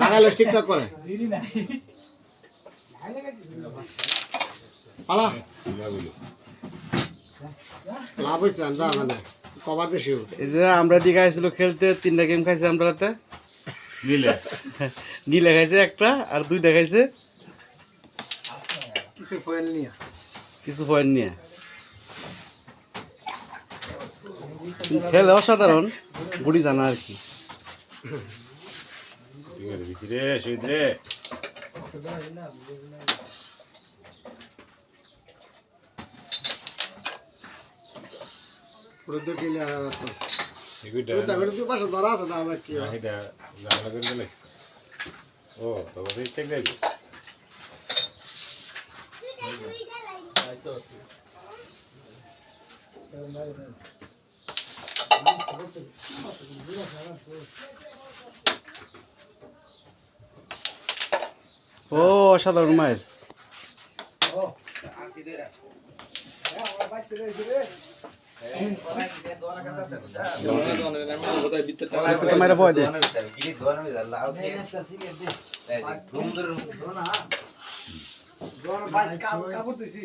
লাগালে ঠিকঠাক করে। পালা। লাভ হয়েছে না মানে কবার বেশি এই যে আমরা দিঘা আসছিল খেলতে তিনটা গেম খাইছে আমরা রাতে নিলে নীলে খাইছে একটা আর দুইটা খাইছে। কিছু পয়েন্ট নিয়ে। কিছু পয়েন্ট নিয়ে। খেলে অসাধারণ গুড়ি জানা আর কি। দিছি রে শহীদ রে পুরো তো কিনে এগুইটা তারপরে তুই পাশে ধরা আছে না আমার কি না এটা জামালা করে গেলে ও তো কথা ইচ্ছে গাইবি ও অসাধারণ মায়ের। মায়ের ভয় দে। কাপড় তুইছি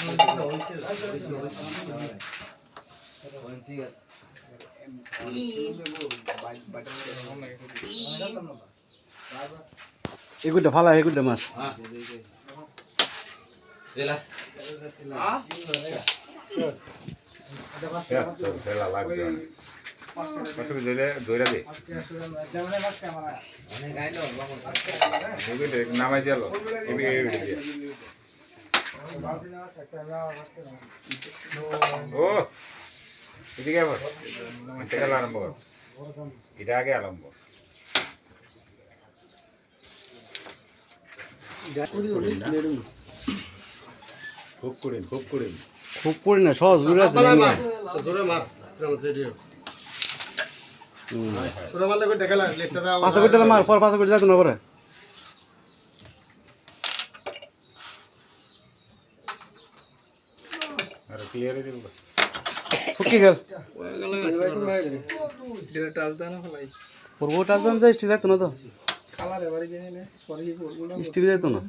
দোকে আছে এগুলো ভালো এগুলো মাছ। নামাই এদিকে দিয়ে ও এদিকে আবার। থেকে আরম্ভ কর। এটা আগে আরম্ভ খুব করিন খুব করিন খুব পড়ি না সহজ ঘুরে আছে জোরে মার মারলে কই দেখা লাগে লেটটা যাও পাঁচ কোটি মার পর পাঁচ কোটি যাইতো না পরে ক্লিয়ার দিব ছুটকি খেল। পূর্ব টাচদান যায় স্টিক যাইতো না তো? স্টিক যাইতো না?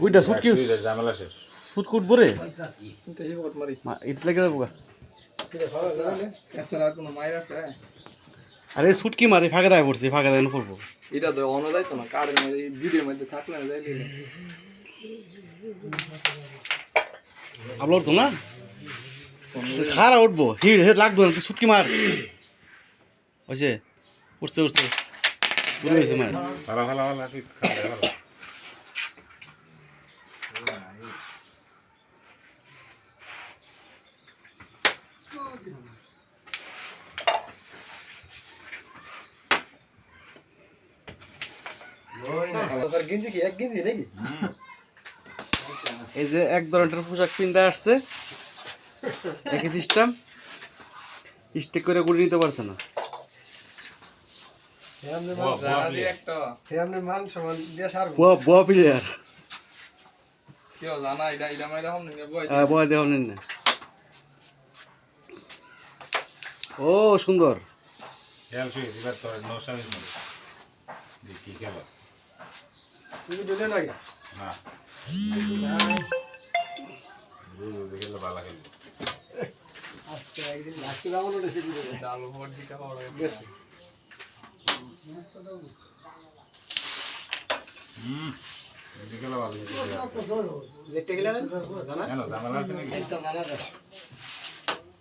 কুইটা সুটকি ঝামেলা শেষ। সুট কুট বরে ইট লাগে যাব গা। আরে সুটকি মারি ফাঁকা দায় পড়ছি ফাঁকা দায় না পড়ব। এটা তো অন্য যাইতো না কারের মধ্যে ভিডিওর মধ্যে থাকলে না যাইলে। আপলোড তো না? খারা উঠবো হিট হেড লাগবে না তুই সুটকি মার। হয়েছে উঠছে উঠছে। উঠে গেছে মার। ভালো ভালো ভালো তুই খাবে ভালো স্যার গিঞ্জি কি এক গিঞ্জি নাকি এই যে এক ধরনের পোশাক কিনতে আসছে। একই সিস্টেম স্টিক করে গুড়ি নিতে পারছে না। মান বুয়া প্লেয়ার না ও সুন্দর। দেখি খেল। তুমি দিলে নাকি? না খেলে ভালো খেলবে আজকে একদিন লাস্টে যাব না রেসিপি দেবে। ডাল ভর দিতে হবে হুম এদিকে খেলে ভালো দেখতে গেলে জানা? কেন আছে নাকি? এটা জানা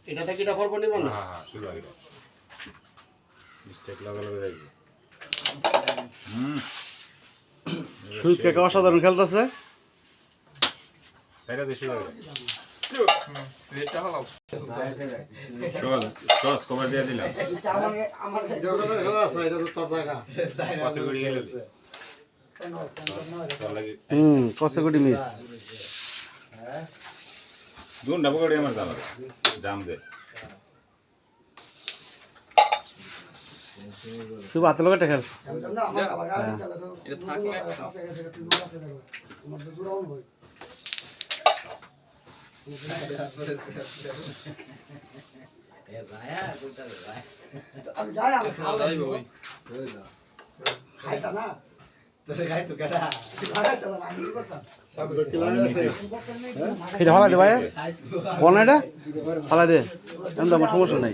এটা থেকে এটা নিব না? হ্যাঁ হ্যাঁ শুরু আগে মিস্টেক লগে লগে শহীদ কাকা অসাধারণ খেলতেছে। হুম কষে মিস দুন ডাবো গাড়ি আমার জাম জাম দে। তুই বাতের লোক খেল এটা থাকলে আমি যাই আমি খাওয়া যাইবে ওই খাইতা না এটা ফালা দে ভাই। বল না এটা? ফালা দে। এমন সমস্যা নাই।